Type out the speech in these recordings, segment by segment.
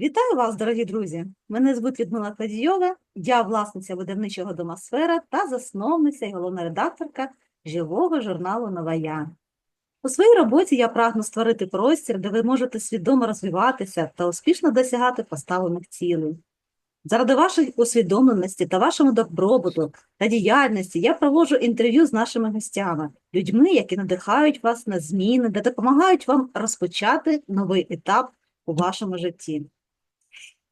Вітаю вас, дорогі друзі! Мене звуть Людмила Кладійова, я власниця видавничого домосфера та засновниця і головна редакторка живого журналу Нова Я. У своїй роботі я прагну створити простір, де ви можете свідомо розвиватися та успішно досягати поставлених цілей. Заради вашої усвідомленості та вашому добробуту та діяльності я проводжу інтерв'ю з нашими гостями, людьми, які надихають вас на зміни, де допомагають вам розпочати новий етап у вашому житті.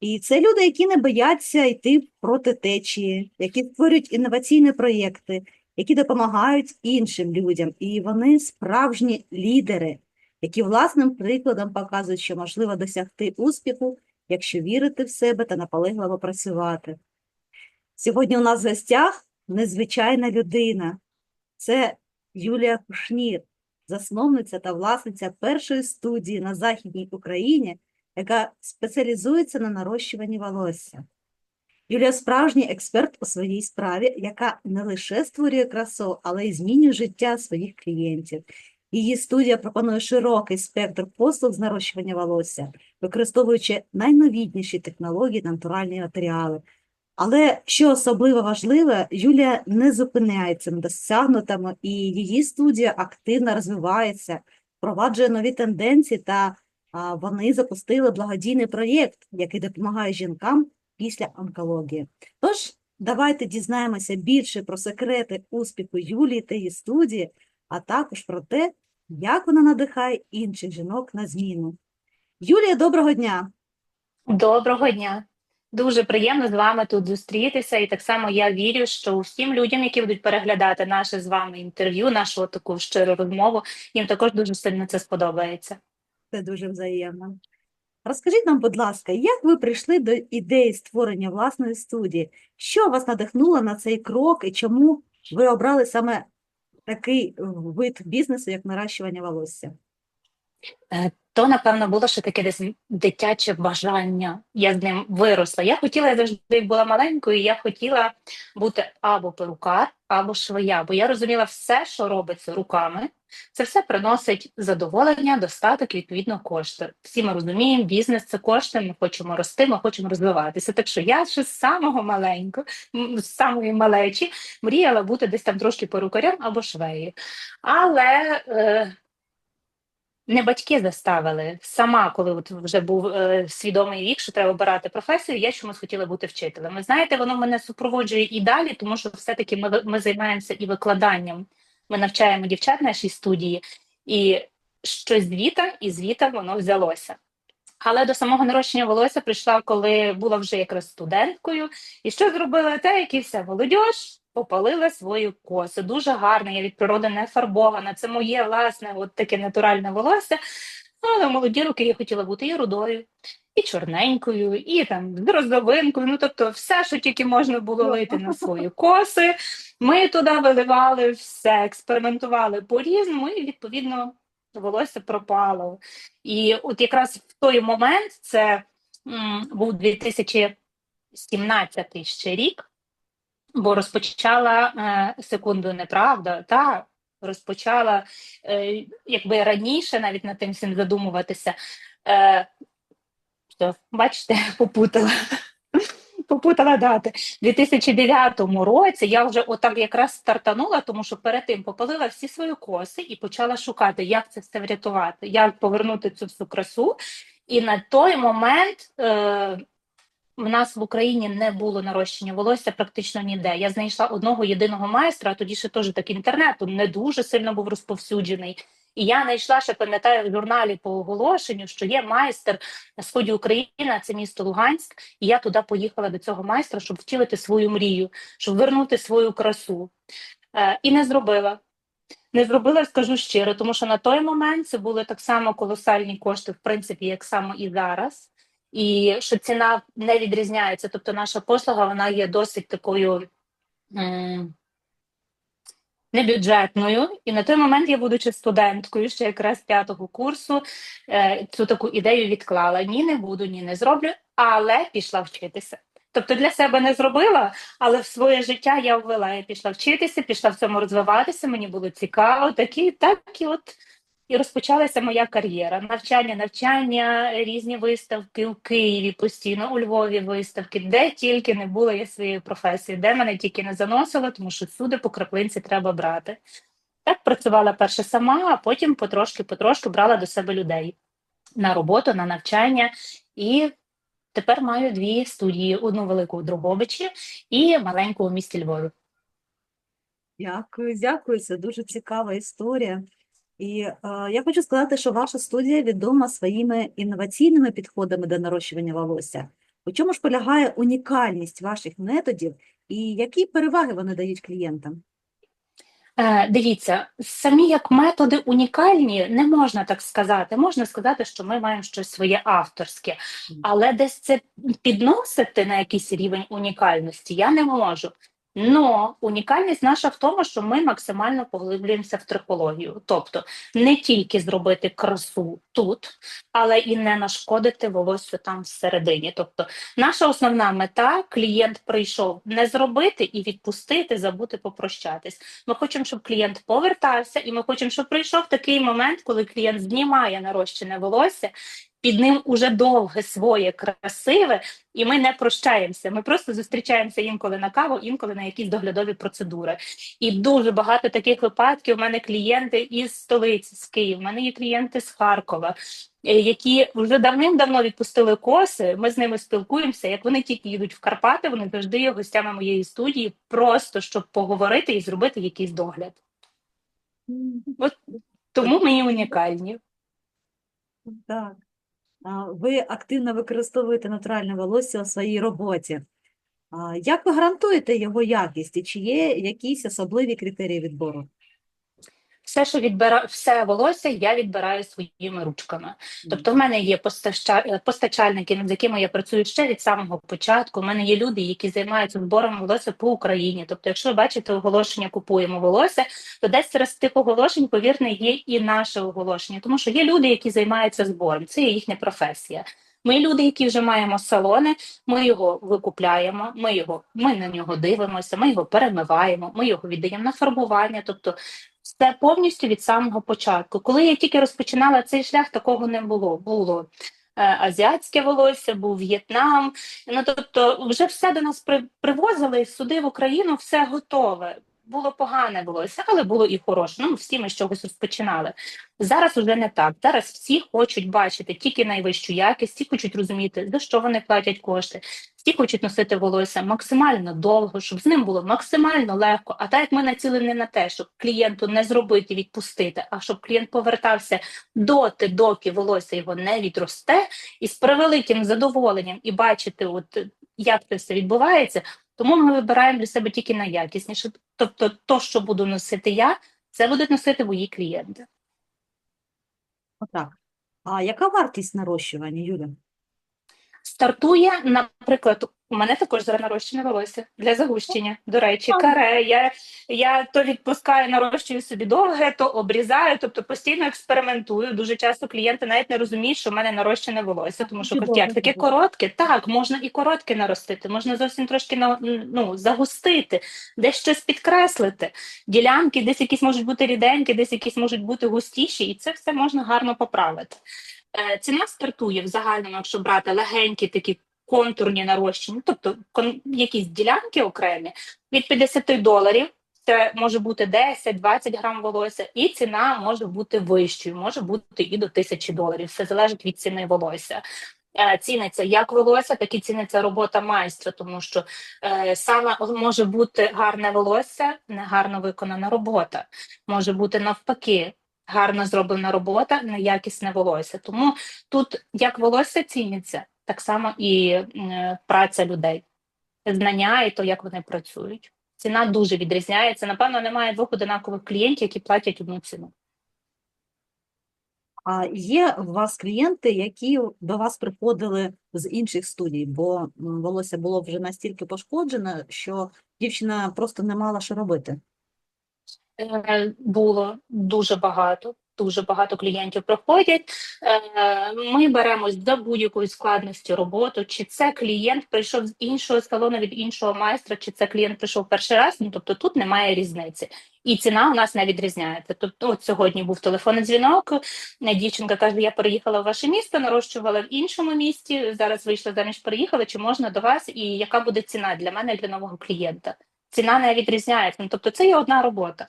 І це люди, які не бояться йти проти течії, які створюють інноваційні проєкти, які допомагають іншим людям. І вони справжні лідери, які власним прикладом показують, що можливо досягти успіху, якщо вірити в себе та наполегливо працювати. Сьогодні у нас в гостях незвичайна людина. Це Юлія Кушнір, засновниця та власниця першої студії на Західній Україні, яка спеціалізується на нарощуванні волосся. Юлія справжній експерт у своїй справі, яка не лише створює красу, але й змінює життя своїх клієнтів. Її студія пропонує широкий спектр послуг з нарощування волосся, використовуючи найновітніші технології та натуральні матеріали. Але що особливо важливе, Юлія не зупиняється на досягнутому, і її студія активно розвивається, впроваджує нові тенденції та вони запустили благодійний проєкт, який допомагає жінкам після онкології. Тож, давайте дізнаємося більше про секрети успіху Юлії та її студії, а також про те, як вона надихає інших жінок на зміну. Юлія, доброго дня! Доброго дня. Дуже приємно з вами тут зустрітися. І так само я вірю, що усім людям, які будуть переглядати наше з вами інтерв'ю, нашу таку щиру розмову, їм також дуже сильно це сподобається. Це дуже взаємно. Розкажіть нам, будь ласка, як ви прийшли до ідеї створення власної студії? Що вас надихнуло на цей крок і чому ви обрали саме такий вид бізнесу, як наращування волосся? Е, То, напевно, було ще таке десь дитяче бажання. Я з ним виросла. Я хотіла, я завжди була маленькою, я хотіла бути або перукар, або швея, бо я розуміла все, що робиться руками, це все приносить задоволення, достаток, і, відповідно, кошти. Всі ми розуміємо, бізнес це кошти, ми хочемо рости, ми хочемо розвиватися. Так що я ще з самого маленького, з самої малечі мріяла бути десь там трошки перукарем або швеєю. Але е, не батьки заставили. Сама, коли от вже був е, свідомий вік, що треба обирати професію, я чомусь хотіла бути вчителем. Ви знаєте, воно мене супроводжує і далі, тому що все-таки ми, ми займаємося і викладанням. Ми навчаємо дівчат в нашій студії, і щось звіта, і звіта воно взялося. Але до самого нарощення волосся прийшла, коли була вже якраз студенткою, і що зробила те, як і вся молодь, попалила свої коси. Дуже гарна, я від природи не фарбована. Це моє власне, от таке натуральне волосся. Але в молоді роки я хотіла бути і рудою, і чорненькою, і там розовинкою. Ну тобто, все, що тільки можна було лити на свої коси. Ми туди виливали все, експериментували по-різному, і відповідно волосся пропало. І от якраз в той момент це м, був 2017 ще рік, бо розпочала е, секунду неправда, та розпочала е, якби раніше навіть над тим всім задумуватися. Е, що, бачите, попутала. Попутала дати. У 2009 році я вже отак якраз стартанула, тому що перед тим попалила всі свої коси і почала шукати, як це все врятувати, як повернути цю всю красу. І на той момент в нас в Україні не було нарощення волосся практично ніде. Я знайшла одного єдиного майстра, тоді ще теж так інтернету не дуже сильно був розповсюджений. І я знайшла ще пам'ятаю в журналі по оголошенню, що є майстер на сході України, це місто Луганськ. І я туди поїхала до цього майстра, щоб втілити свою мрію, щоб вернути свою красу. Е, і не зробила. Не зробила, скажу щиро, тому що на той момент це були так само колосальні кошти, в принципі, як само і зараз. І що ціна не відрізняється. Тобто, наша послуга вона є досить такою. м, Небюджетною, і на той момент я, будучи студенткою, ще якраз п'ятого курсу, е, цю таку ідею відклала. Ні, не буду, ні, не зроблю, але пішла вчитися. Тобто для себе не зробила, але в своє життя я ввела. Я пішла вчитися, пішла в цьому розвиватися. Мені було цікаво, такі, так і от І розпочалася моя кар'єра. Навчання, навчання, різні виставки у Києві постійно, у Львові виставки, де тільки не було я своєї професії, де мене тільки не заносило, тому що всюди по краплинці треба брати. Так працювала перше сама, а потім потрошки-потрошки брала до себе людей на роботу, на навчання. І тепер маю дві студії: одну велику у Дрогобичі і маленьку у місті Львові. Дякую, дякую. Це дуже цікава історія. І е, я хочу сказати, що ваша студія відома своїми інноваційними підходами до нарощування волосся. У чому ж полягає унікальність ваших методів і які переваги вони дають клієнтам? Е, дивіться, самі як методи унікальні, не можна так сказати. Можна сказати, що ми маємо щось своє авторське, але десь це підносити на якийсь рівень унікальності я не можу. Но унікальність наша в тому, що ми максимально поглиблюємося в трихологію, тобто не тільки зробити красу тут, але і не нашкодити волосю там всередині. Тобто, наша основна мета клієнт прийшов не зробити і відпустити, забути попрощатись. Ми хочемо, щоб клієнт повертався, і ми хочемо, щоб прийшов такий момент, коли клієнт знімає нарощене волосся. Під ним уже довге своє красиве, і ми не прощаємося. Ми просто зустрічаємося інколи на каву, інколи на якісь доглядові процедури. І дуже багато таких випадків. У мене клієнти із столиці, з Києва, у мене є клієнти з Харкова, е, які вже давним-давно відпустили коси. Ми з ними спілкуємося. Як вони тільки їдуть в Карпати, вони завжди є гостями моєї студії, просто щоб поговорити і зробити якийсь догляд. От тому ми і унікальні. Так. Ви активно використовуєте натуральне волосся у своїй роботі. Як ви гарантуєте його якість і чи є якісь особливі критерії відбору? Все, що відбира, все волосся, я відбираю своїми ручками. Тобто, в мене є постача... постачальники, з якими я працюю ще від самого початку. У мене є люди, які займаються збором волосся по Україні. Тобто, якщо ви бачите оголошення купуємо волосся, то десь серед тих оголошень, повірте, є і наше оголошення, тому що є люди, які займаються збором. Це є їхня професія. Ми люди, які вже маємо салони, ми його викупляємо, ми його, ми на нього дивимося, ми його перемиваємо, ми його віддаємо на фарбування. Тобто все повністю від самого початку. Коли я тільки розпочинала цей шлях, такого не було. Було е, азіатське волосся, був В'єтнам. Ну тобто, вже все до нас при, привозили сюди в Україну, все готове. Було погане волосся, але було і хороше. Ну, всі ми з чогось розпочинали. Зараз уже не так. Зараз всі хочуть бачити тільки найвищу якість, всі хочуть розуміти, за що вони платять кошти. Всі хочуть носити волосся максимально довго, щоб з ним було максимально легко. А так як ми націлені на те, щоб клієнту не зробити, відпустити, а щоб клієнт повертався доти, доки волосся його не відросте, і з превеликим задоволенням і бачити, от як це все відбувається. Тому ми вибираємо для себе тільки найякісніше. Тобто, то, що буду носити я, це будуть носити мої клієнти. Отак. А яка вартість нарощування, Юля? Стартує, наприклад, у мене також зараз нарощене волосся для загущення. До речі, каре. Я, я то відпускаю, нарощую собі довге, то обрізаю, тобто постійно експериментую. Дуже часто клієнти навіть не розуміють, що в мене нарощене волосся, тому що кажуть, як таке коротке, так, можна і коротке наростити, можна зовсім трошки на- ну, загустити, десь щось підкреслити. Ділянки десь якісь можуть бути ріденькі, десь якісь можуть бути густіші, і це все можна гарно поправити. Е, Ціна стартує в загальному, якщо брати легенькі такі контурні нарощення, тобто кон- якісь ділянки окремі, від 50 доларів. Це може бути 10-20 грам волосся, і ціна може бути вищою, може бути і до 1000 доларів. Все залежить від ціни волосся. Е, Ціниться як волосся, так і ціниться робота майстра, тому що е, саме може бути гарне волосся, негарно виконана робота. Може бути навпаки, гарно зроблена робота, неякісне волосся. Тому тут як волосся ціниться, так само і праця людей, знання і то, як вони працюють. Ціна дуже відрізняється. Напевно, немає двох одинакових клієнтів, які платять одну ціну. А є у вас клієнти, які до вас приходили з інших студій, бо волосся було вже настільки пошкоджене, що дівчина просто не мала що робити. Е, Було дуже багато. дуже багато клієнтів приходять. Е, Ми беремось за будь-якою складністю роботу. Чи це клієнт прийшов з іншого салону від іншого майстра, чи це клієнт прийшов перший раз. Ну тобто тут немає різниці, і ціна у нас не відрізняється. Тобто, от сьогодні був телефонний дзвінок. Дівчинка каже: Я переїхала в ваше місто, нарощувала в іншому місті. Зараз вийшла заміж, переїхала. Чи можна до вас? І яка буде ціна для мене для нового клієнта? Ціна не відрізняється. Ну, тобто, це є одна робота.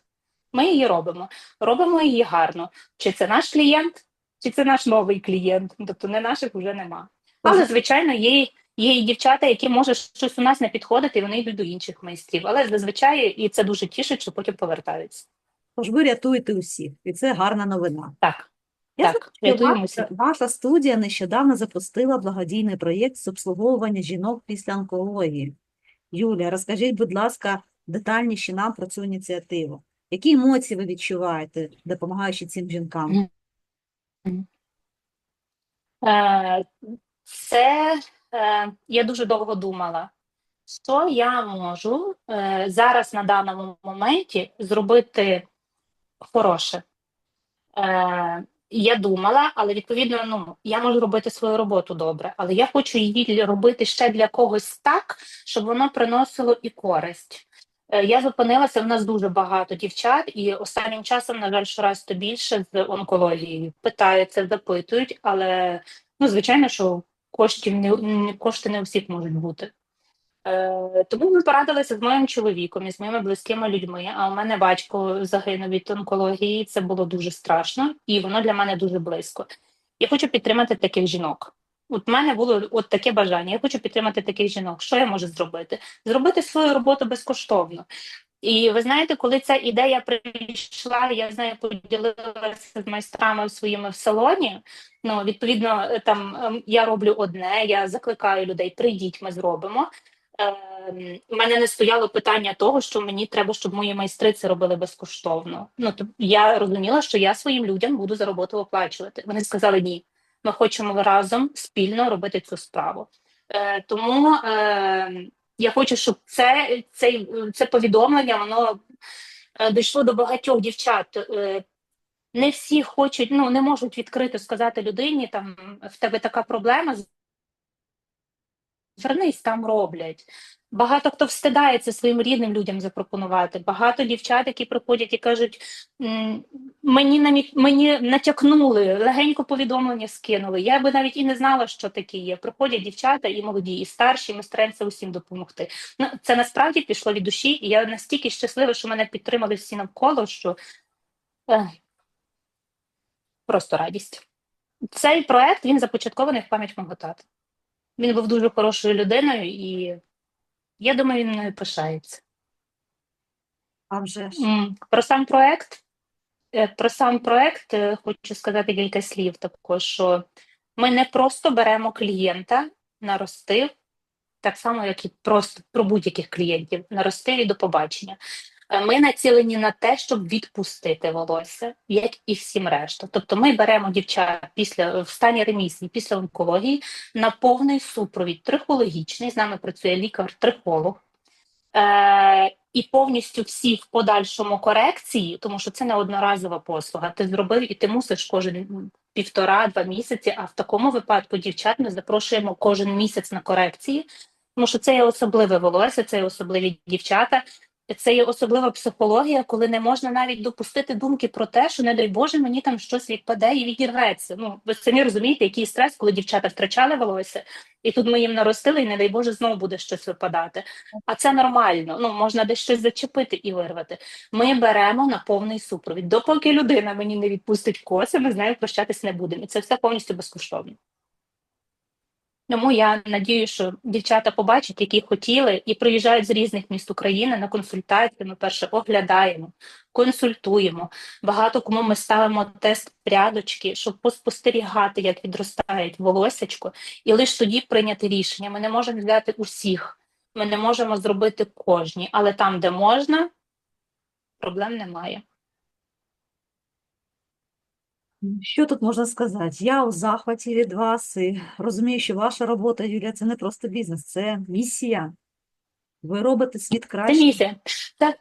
Ми її робимо, робимо її гарно. Чи це наш клієнт, чи це наш новий клієнт? Тобто не наших вже нема. Але, звичайно, є, є і дівчата, які може щось у нас не підходити, і вони йдуть до інших майстрів. Але зазвичай і це дуже тішить, що потім повертаються. Тож ви рятуєте усіх, і це гарна новина. Так, Я так, ваша, ваша студія нещодавно запустила благодійний проєкт з обслуговування жінок після онкології. Юлія, розкажіть, будь ласка, детальніше нам про цю ініціативу. Які емоції ви відчуваєте, допомагаючи цим жінкам? Е, Це е, я дуже довго думала, що я можу е, зараз на даному моменті зробити хороше. Я думала, але відповідно, ну я можу робити свою роботу добре, але я хочу її робити ще для когось так, щоб воно приносило і користь. Е, Я зупинилася, в нас дуже багато дівчат, і останнім часом, на жаль, щораз то більше з онкологією. Питаються, запитують, але ну, звичайно, що коштів не, кошти не у всіх можуть бути. Е, тому ми порадилися з моїм чоловіком і з моїми близькими людьми. А у мене батько загинув від онкології. Це було дуже страшно, і воно для мене дуже близько. Я хочу підтримати таких жінок. От в мене було от таке бажання. Я хочу підтримати таких жінок. Що я можу зробити? Зробити свою роботу безкоштовно. І ви знаєте, коли ця ідея прийшла, я з нею поділилася з майстрами своїми в салоні. Ну, відповідно, там ем, я роблю одне, я закликаю людей, прийдіть, ми зробимо. Ем, У мене не стояло питання того, що мені треба, щоб мої майстри це робили безкоштовно. Ну то я розуміла, що я своїм людям буду за роботу оплачувати. Вони сказали ні. Ми хочемо разом спільно робити цю справу. Е, тому е, я хочу, щоб це, це, це повідомлення воно е, дійшло до багатьох дівчат. Е, не всі хочуть, ну не можуть відкрито сказати людині, там в тебе така проблема. Звернись, там роблять. Багато хто встидається своїм рідним людям запропонувати. Багато дівчат, які приходять і кажуть, мені намі... мені натякнули, легенько повідомлення скинули. Я би навіть і не знала, що таке є. Приходять дівчата і молоді, і старші, ми стараємося усім допомогти. Ну, це насправді пішло від душі, і я настільки щаслива, що мене підтримали всі навколо, що ех, просто радість. Цей проект він започаткований в пам'ять мого тата. Він був дуже хорошою людиною, і я думаю, він мною пишається. А вже ж. Про сам проект, е, про сам проект е, хочу сказати кілька слів. Також що ми не просто беремо клієнта на розстив, так само, як і просто про будь-яких клієнтів на розстив і до побачення. Ми націлені на те, щоб відпустити волосся, як і всім решта. Тобто, ми беремо дівчат після в стані ремісії, після онкології на повний супровід трихологічний. З нами працює лікар-трихолог. Е, і повністю всі в подальшому корекції, тому що це не одноразова послуга. Ти зробив і ти мусиш кожен півтора-два місяці. А в такому випадку дівчат ми запрошуємо кожен місяць на корекції, тому що це є особливе волосся, це є особливі дівчата. Це є особлива психологія, коли не можна навіть допустити думки про те, що не дай Боже, мені там щось відпаде і відірветься. Ну ви самі розумієте, який стрес, коли дівчата втрачали волосся, і тут ми їм наростили, і не дай Боже, знову буде щось випадати. А це нормально. Ну можна десь щось зачепити і вирвати. Ми беремо на повний супровід. Допоки людина мені не відпустить коси, ми з нею прощатись не будемо. І це все повністю безкоштовно. Тому я надію, що дівчата побачать, які хотіли, і приїжджають з різних міст України на консультації. Ми перше оглядаємо, консультуємо. Багато кому ми ставимо тест прядочки, щоб поспостерігати, як відростають волосячко, і лише тоді прийняти рішення. Ми не можемо взяти усіх, ми не можемо зробити кожні, але там, де можна, проблем немає. Що тут можна сказати? Я у захваті від вас і розумію, що ваша робота, Юлія, це не просто бізнес, це місія. Ви робите світ краще. Це місія. Це,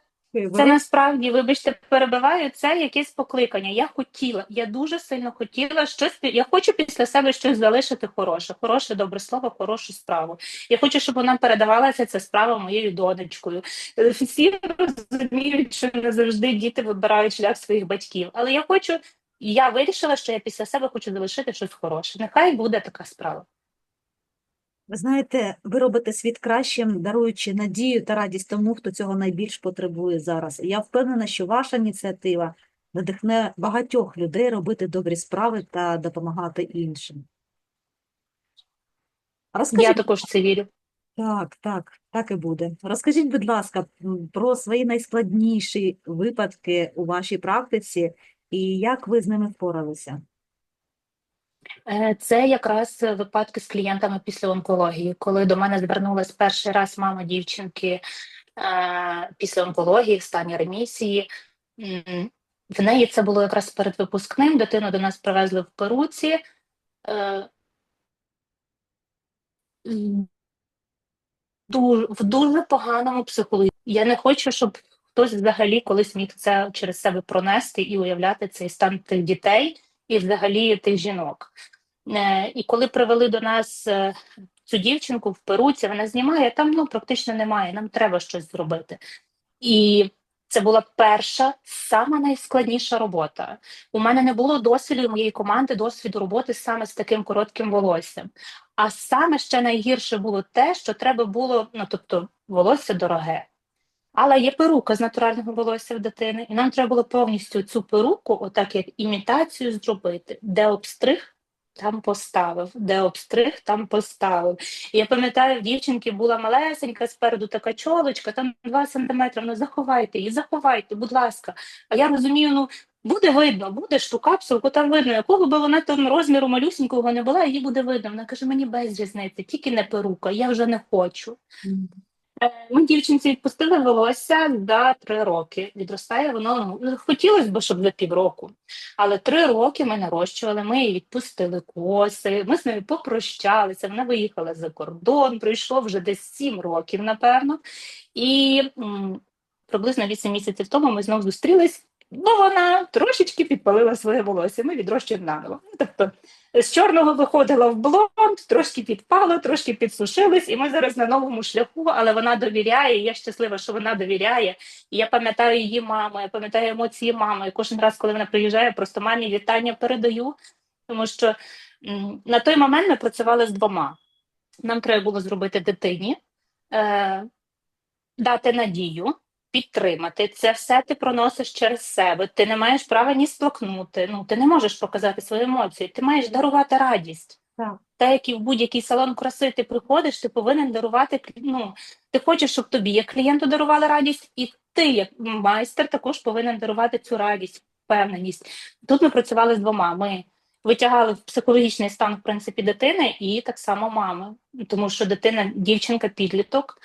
Це насправді, вибачте, перебиваю, це якесь покликання. Я хотіла, я дуже сильно хотіла щось. Я хочу після себе щось залишити хороше, хороше добре слово, хорошу справу. Я хочу, щоб вона передавалася ця справа моєю донечкою. Е, Всі розуміють, що не завжди діти вибирають шлях своїх батьків. Але я хочу, я вирішила, що я після себе хочу залишити щось хороше. Нехай буде така справа. Ви знаєте, ви робите світ кращим, даруючи надію та радість тому, хто цього найбільш потребує зараз. Я впевнена, що ваша ініціатива надихне багатьох людей робити добрі справи та допомагати іншим. Я також це вірю. так, так, так і буде. Розкажіть, будь ласка, про свої найскладніші випадки у вашій практиці і як ви з ними впоралися? Е, Це якраз випадки з клієнтами після онкології, коли до мене звернулась перший раз мама дівчинки е, після онкології в стані ремісії. В неї це було якраз перед випускним. Дитину до нас привезли в Перуці. Е, В дуже поганому психології. Я не хочу, щоб хтось взагалі колись міг це через себе пронести і уявляти цей стан тих дітей і взагалі тих жінок. Е, І коли привели до нас е, цю дівчинку в Перуці, вона знімає, там ну практично немає, нам треба щось зробити. І це була перша, сама найскладніша робота. У мене не було досвіду моєї команди, досвіду роботи саме з таким коротким волоссям. А саме ще найгірше було те, що треба було, ну тобто, волосся дороге. Але є перука з натурального волосся в дитини, і нам треба було повністю цю перуку, отак як імітацію зробити, де обстриг, там поставив, де обстриг, там поставив. І я пам'ятаю, в дівчинки була малесенька спереду така чолочка, там 2 сантиметри. Ну заховайте її, заховайте, будь ласка. А я розумію, ну буде видно, буде ж ту капсулку, там видно, якого би вона там розміру малюсінького не була, її буде видно. Вона каже: мені без різниці, тільки не перука, я вже не хочу. Е, Ми дівчинці відпустили волосся за три роки. Відростає воно ну, хотілося б, щоб за півроку. Але три роки ми нарощували, ми її відпустили коси, ми з нею попрощалися. Вона виїхала за кордон, пройшло вже десь сім років, напевно. І м, приблизно вісім місяців тому ми знову зустрілись. Ну, вона трошечки підпалила своє волосся. Ми відрощуємо наново. Ну, Тобто з чорного виходила в блонд, трошки підпало, трошки підсушились, і ми зараз на новому шляху, але вона довіряє. і Я щаслива, що вона довіряє. І я пам'ятаю її маму, я пам'ятаю емоції мами. І кожен раз, коли вона приїжджає, просто мамі вітання передаю, тому що на той момент ми працювали з двома. Нам треба було зробити дитині, е, дати надію. Підтримати це все ти проносиш через себе. Ти не маєш права ні сплакнути. Ну ти не можеш показати свої емоції. Ти маєш дарувати радість. Так. Та як і в будь-який салон краси ти приходиш, ти повинен дарувати. Ну ти хочеш, щоб тобі як клієнту дарували радість, і ти, як майстер, також повинен дарувати цю радість, впевненість. Тут ми працювали з двома. Ми витягали в психологічний стан в принципі дитини і так само мами, тому що дитина, дівчинка, підліток.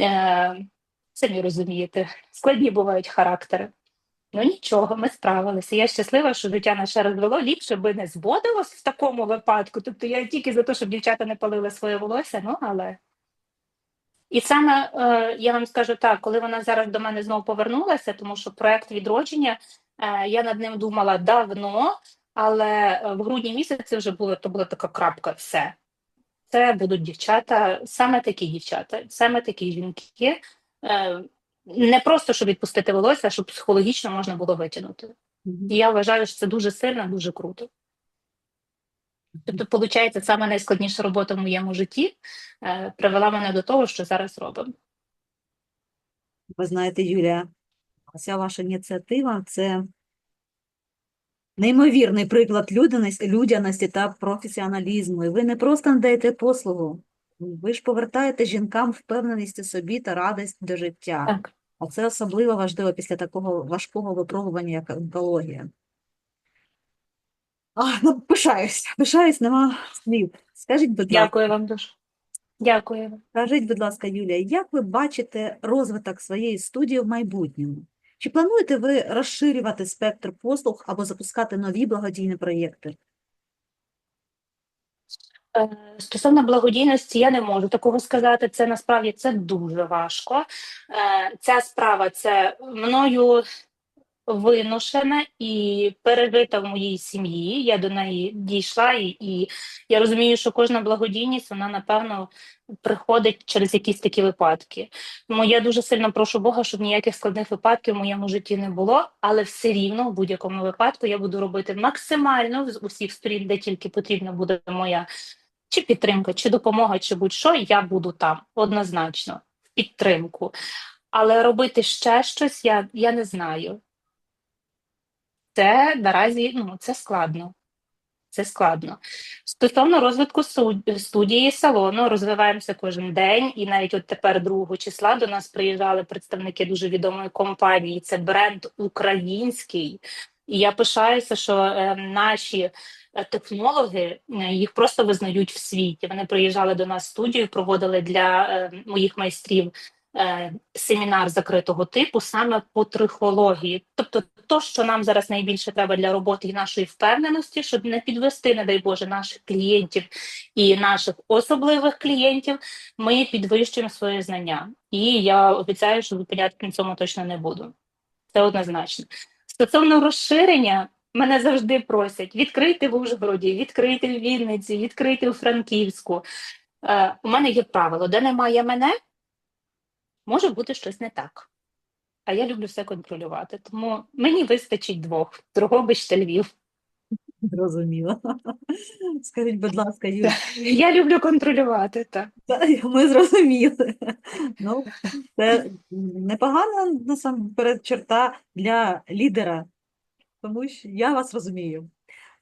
Е- Самі розумієте, складні бувають характери. Ну нічого, ми справилися. Я щаслива, що життя наше розвело. Ліпше би не зводилось в такому випадку. Тобто я тільки за те, щоб дівчата не палили своє волосся, ну але. І саме е, я вам скажу так, коли вона зараз до мене знову повернулася, тому що проект відродження, е, я над ним думала давно, але е, в грудні місяці вже було то була така крапка, все. Це будуть дівчата, саме такі дівчата, саме такі жінки. Е, не просто щоб відпустити волосся, а щоб психологічно можна було витягнути. І я вважаю, що це дуже сильно, дуже круто. Тобто, виходить, саме найскладніша робота в моєму житті е, привела мене до того, що зараз робимо. Ви знаєте, Юлія, ця ваша ініціатива це неймовірний приклад людяності, людяності та професіоналізму. І ви не просто надаєте послугу, ви ж повертаєте жінкам впевненість у собі та радість до життя. Так. А це особливо важливо після такого важкого випробування, як онкологія. А, ну, пишаюсь, пишаюсь, нема слів. Скажіть, будь ласка, Дякую вам дуже. Дякую. Скажіть, будь ласка, Юлія, як ви бачите розвиток своєї студії в майбутньому? Чи плануєте ви розширювати спектр послуг або запускати нові благодійні проєкти? Е, Стосовно благодійності, я не можу такого сказати. Це насправді це дуже важко. Е, Ця справа це мною виношена і пережита в моїй сім'ї. Я до неї дійшла, і, і я розумію, що кожна благодійність вона напевно приходить через якісь такі випадки. Тому я дуже сильно прошу Бога, щоб ніяких складних випадків в моєму житті не було, але все рівно в будь-якому випадку я буду робити максимально з усіх сторін, де тільки потрібна буде моя чи підтримка, чи допомога, чи будь-що, я буду там однозначно в підтримку. Але робити ще щось я, я не знаю. Це наразі ну, це складно. Це складно. Стосовно розвитку студії салону, розвиваємося кожен день, і навіть от тепер 2 числа до нас приїжджали представники дуже відомої компанії. Це бренд український. І я пишаюся, що е, наші технологи е, їх просто визнають в світі. Вони приїжджали до нас в студію, проводили для е, моїх майстрів е, семінар закритого типу саме по трихології. Тобто, то, що нам зараз найбільше треба для роботи і нашої впевненості, щоб не підвести, не дай Боже, наших клієнтів і наших особливих клієнтів, ми підвищуємо свої знання. І я обіцяю, що зупинятися на цьому точно не буду. Це однозначно. Стосовно розширення, мене завжди просять відкрити в Ужгороді, відкрити в Вінниці, відкрити у Франківську. Е, у мене є правило, де немає мене, може бути щось не так. А я люблю все контролювати. Тому мені вистачить двох Дрогобич та Львів. Зрозуміло. Скажіть, будь ласка, Юль, Я люблю контролювати. Так. Та, Ми зрозуміли. Ну, це непогана насамперед черта для лідера, тому що я вас розумію.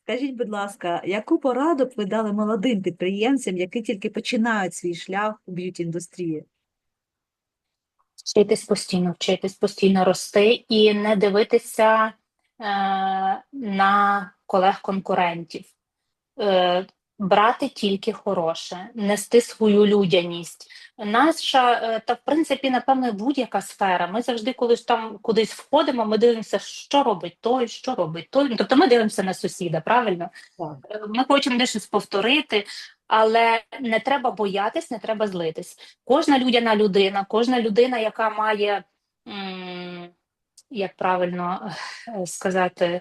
Скажіть, будь ласка, яку пораду б ви дали молодим підприємцям, які тільки починають свій шлях у б'юті-індустрії? Вчитись постійно, вчитись постійно рости і не дивитися е, на колег-конкурентів. Е, брати тільки хороше, нести свою людяність. Наша, е, та в принципі, напевно, будь-яка сфера. Ми завжди, коли ж там кудись входимо, ми дивимося, що робить той, що робить той. Тобто ми дивимося на сусіда, правильно? Так. Е, Ми хочемо щось повторити, але не треба боятись, не треба злитись. Кожна людяна людина, кожна людина, яка має, як правильно е, сказати,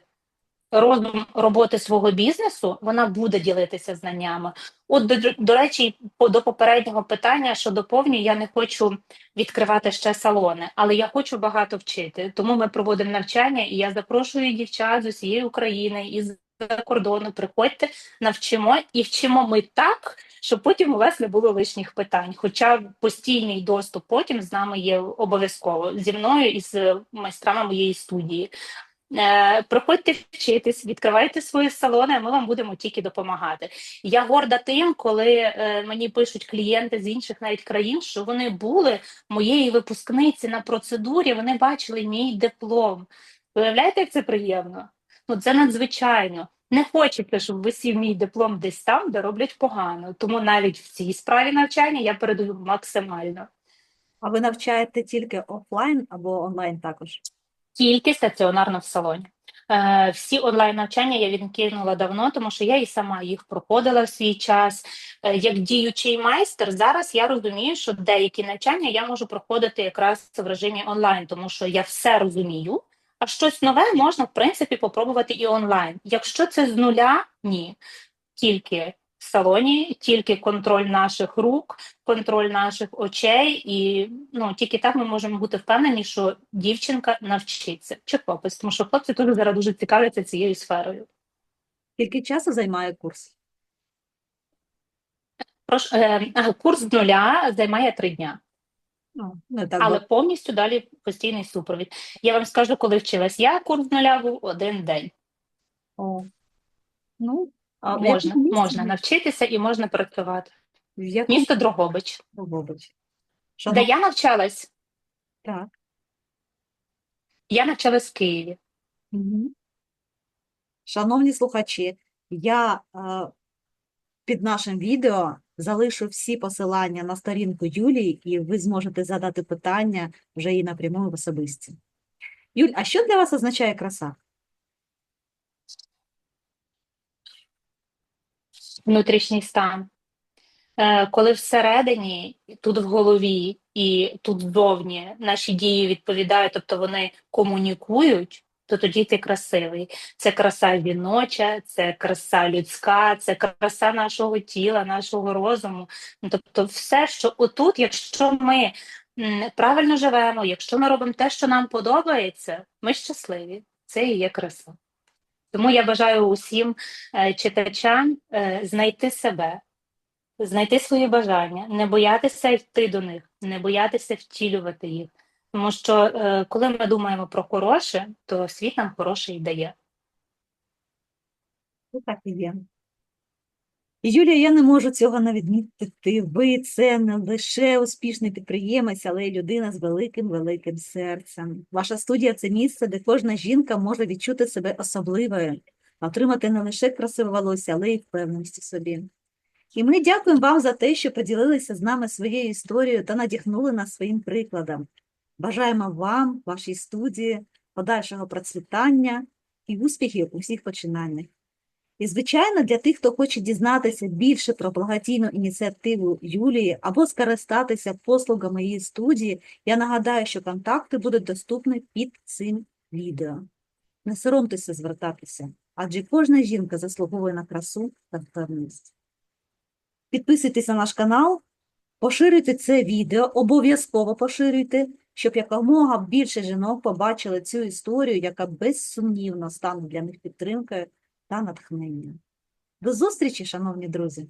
розум роботи свого бізнесу, вона буде ділитися знаннями. От до, до речі, по до попереднього питання, що доповнюю, я не хочу відкривати ще салони, але я хочу багато вчити. Тому ми проводимо навчання, і я запрошую дівчат з усієї України і з кордону. Приходьте, навчимо і вчимо ми так, щоб потім у вас не було лишніх питань. Хоча постійний доступ потім з нами є обов'язково зі мною і з майстрами моєї студії. Е, Приходьте вчитись, відкривайте свої салони, а ми вам будемо тільки допомагати. Я горда тим, коли е, мені пишуть клієнти з інших навіть країн, що вони були моєї випускниці на процедурі, вони бачили мій диплом. Виявляєте, як це приємно? Ну це надзвичайно. Не хочеться, щоб висів мій диплом десь там, де роблять погано. Тому навіть в цій справі навчання я передаю максимально. А ви навчаєте тільки офлайн або онлайн також? Тільки стаціонарно в салоні. Е, всі онлайн навчання я відкинула давно, тому що я і сама їх проходила в свій час. Е, як діючий майстер, зараз я розумію, що деякі навчання я можу проходити якраз в режимі онлайн, тому що я все розумію. А щось нове можна, в принципі, попробувати і онлайн. Якщо це з нуля, ні. Тільки в салоні, тільки контроль наших рук, контроль наших очей, і ну тільки так ми можемо бути впевнені, що дівчинка навчиться чи хлопець, тому що хлопці теж зараз дуже цікавляться цією сферою. Скільки часу займає курс? Прош, е, курс з нуля займає три дня, Ну, не так але багато. повністю далі постійний супровід. Я вам скажу, коли вчилась я, курс з нуля був один день. О. Ну, в Можна, якому можна ви- навчитися і можна працювати. В якому Місто Дрогобич, Дрогобич? де Шановні, я навчалась, так. я навчалась в Києві. Мгм. Шановні слухачі, я е, під нашим відео залишу всі посилання на сторінку Юлії, і ви зможете задати питання вже їй напряму в особисті. Юль, а що для вас означає краса? Внутрішній стан. Е, Коли всередині, тут в голові і тут ззовні наші дії відповідають, тобто вони комунікують, то тоді ти красивий. Це краса жіноча, це краса людська, це краса нашого тіла, нашого розуму. Ну, Тобто, все, що отут, якщо ми правильно живемо, якщо ми робимо те, що нам подобається, ми щасливі. Це і є краса. Тому я бажаю усім е, читачам е, знайти себе, знайти свої бажання, не боятися йти до них, не боятися втілювати їх. Тому що е, коли ми думаємо про хороше, то світ нам хороше і дає. Ну, так і є. Юлія, я не можу цього не. Ви це не лише успішний підприємець, але й людина з великим-великим серцем. Ваша студія це місце, де кожна жінка може відчути себе особливою, отримати не лише красиве волосся, але й впевненість у собі. І ми дякуємо вам за те, що поділилися з нами своєю історією та надихнули нас своїм прикладом. Бажаємо вам, вашій студії, подальшого процвітання і успіхів у всіх починаннях. І, звичайно, для тих, хто хоче дізнатися більше про благодійну ініціативу Юлії або скористатися послугами її студії, я нагадаю, що контакти будуть доступні під цим відео. Не соромтеся звертатися, адже кожна жінка заслуговує на красу та впевненість. Підписуйтесь на наш канал, поширюйте це відео, обов'язково поширюйте, щоб якомога більше жінок побачили цю історію, яка безсумнівно стане для них підтримкою та натхнення. До зустрічі, шановні друзі!